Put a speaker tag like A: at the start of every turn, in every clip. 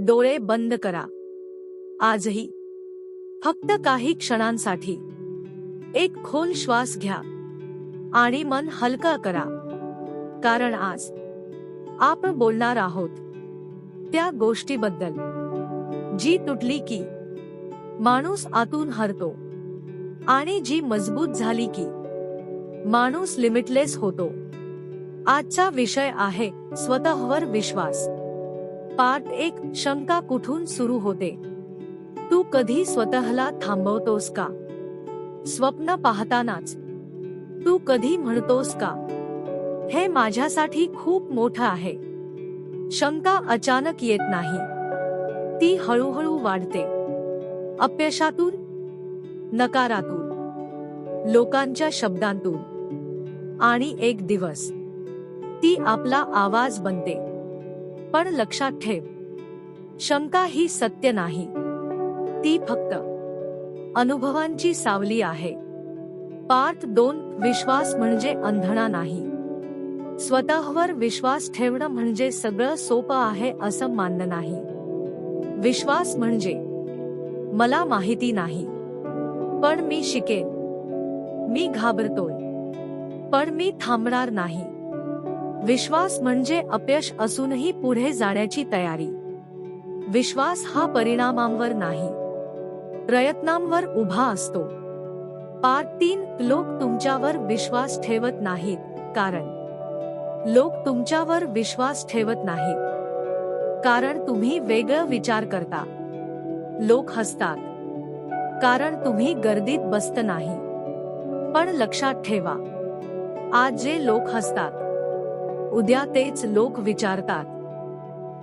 A: डोळे बंद करा. आजही. फक्त काही क्षणांसाठी. एक खोल श्वास घ्या. आणि मन हलका करा. कारण आज. आपण बोलणार आहोत. त्या गोष्टीबद्दल. जी तुटली की. माणूस आतून हरतो. आणि जी मजबूत झाली की. माणूस लिमिटलेस होतो. आजचा विषय आहे स्वतःवर विश्वास. पार्ट एक शंका कुठून सुरू होते? तू कधी स्वतःला थांबवतोस का? स्वप्न पाहतानाच. तू कधी म्हणतोस का? हे माझ्यासाठी खूप मोठं आहे. शंका अचानक येत नाही. ती हळूहळू वाढते. अपयशातून? नकारातून. लोकांच्या शब्दांतून. आणि एक दिवस. ती आपला आवाज बनते. पण लक्षात ठेव. शंका ही सत्य नाही. ती फक्त अनुभवांची सावली आहे. पार्ट दोन विश्वास म्हणजे अंधणा नाही. स्वतःवर विश्वास ठेवणं म्हणजे सगळं सोपं आहे असं मानणं नाही. विश्वास म्हणजे मला माहिती नाही. पण मी शिकेन. मी घाबरतोय. पण मी थांबणार नाही. विश्वास म्हणजे अपयश असूनही पुढे जाण्याची तयारी. विश्वास हा परिणामांवर नाही. प्रयत्नांवर उभा असतो. पाच तीन लोक तुमच्यावर विश्वास ठेवत नाहीत कारण लोक तुमच्यावर विश्वास ठेवत नाहीत. कारण तुम्ही वेगळं विचार करता. लोक हसतात. कारण तुम्ही गर्दीत बसत नाही. पण लक्षात ठेवा. आज जे लोक हसतात उद्या तेच लोक विचारतात.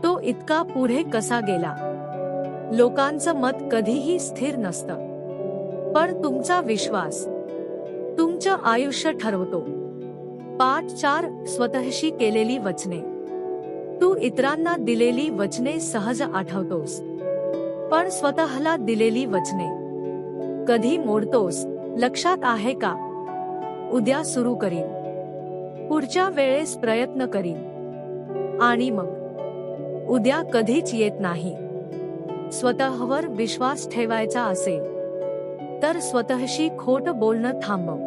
A: तो इतका पुढे कसा गेला? लोकांचं मत कधीही स्थिर नसतं. पण तुमचा विश्वास तुमचं आयुष्य ठरवतो. पाठ चार स्वतःशी केलेली वचने. तू इतरांना दिलेली वचने सहज आठवतोस. पण स्वतःला दिलेली वचने. कधी मोडतोस? लक्षात आहे का? उद्या सुरू करीन. पुढच्या वेळेस प्रयत्न करीन. आणि मग उद्या कधीच येत नाही. स्वतःवर विश्वास ठेवायचा असेल तर स्वतःशी खोट बोलणं थांबव.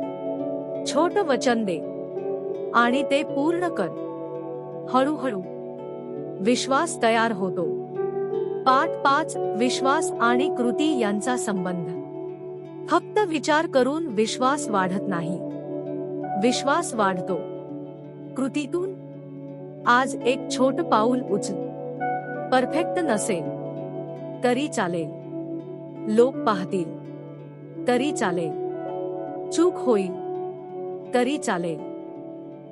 A: छोट वचन दे. आणि ते पूर्ण कर. हळूहळू विश्वास तयार होतो. पाठ पाच विश्वास आणि कृती यांचा संबंध. फक्त विचार करून विश्वास वाढत नाही. विश्वास वाढतो. कृतीतून आज एक छोट पाऊल उचल. परफेक्ट नसेल तरी चालेल. लोक पाहतील तरी चालेल. चूक होईल तरी चालेल.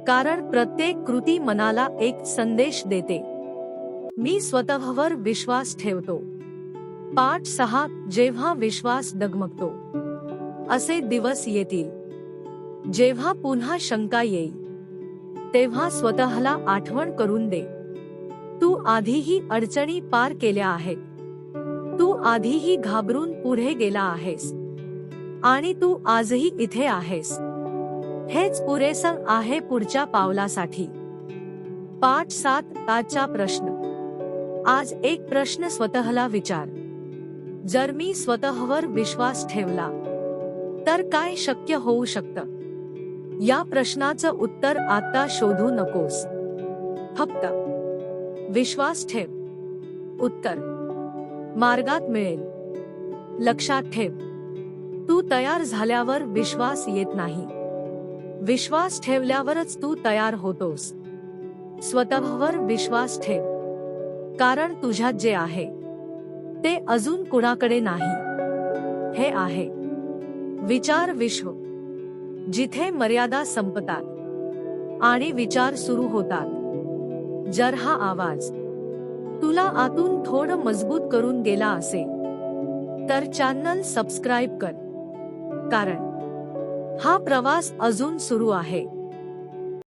A: कारण प्रत्येक कृती मनाला एक संदेश देते. मी स्वतःवर विश्वास ठेवतो. पाठ सहा जेव्हा विश्वास डगमगतो. असे दिवस येतील. जेव्हा पुन्हा शंका येईल. तेव्हा स्वतःला आठवण करून दे. तू आधीही अडचणी पार केल्या आहेत. तू आधीही घाबरून पुढे गेला आहेस. आणि तू आजही इथे आहेस. हेच पुरेसं आहे पुढच्या पावलासाठी. पाठ सात आजचा प्रश्न. आज एक प्रश्न स्वतःला विचार. जर मी स्वतःवर विश्वास ठेवला तर काय शक्य होऊ शकतं? या प्रश्नाचं उत्तर आता शोधू नकोस. फक्त विश्वास ठेव. उत्तर. मार्गात मिळेल. लक्षात ठेव. तू तयार झाल्यावर विश्वास येत नाही. विश्वास ठेवल्यावरच तू तयार होतोस. स्वतःवर विश्वास ठेव. कारण तुझ्यात जे आहे ते अजून कुणाकडे नाही. हे आहे. विचार विश्व. जिथे मर्यादा संपतात आणि विचार सुरू होतात. जर हा आवाज तुला आतून थोडं मजबूत करून गेला असेल तर चॅनल सबस्क्राईब कर. कारण हा प्रवास अजून सुरू आहे.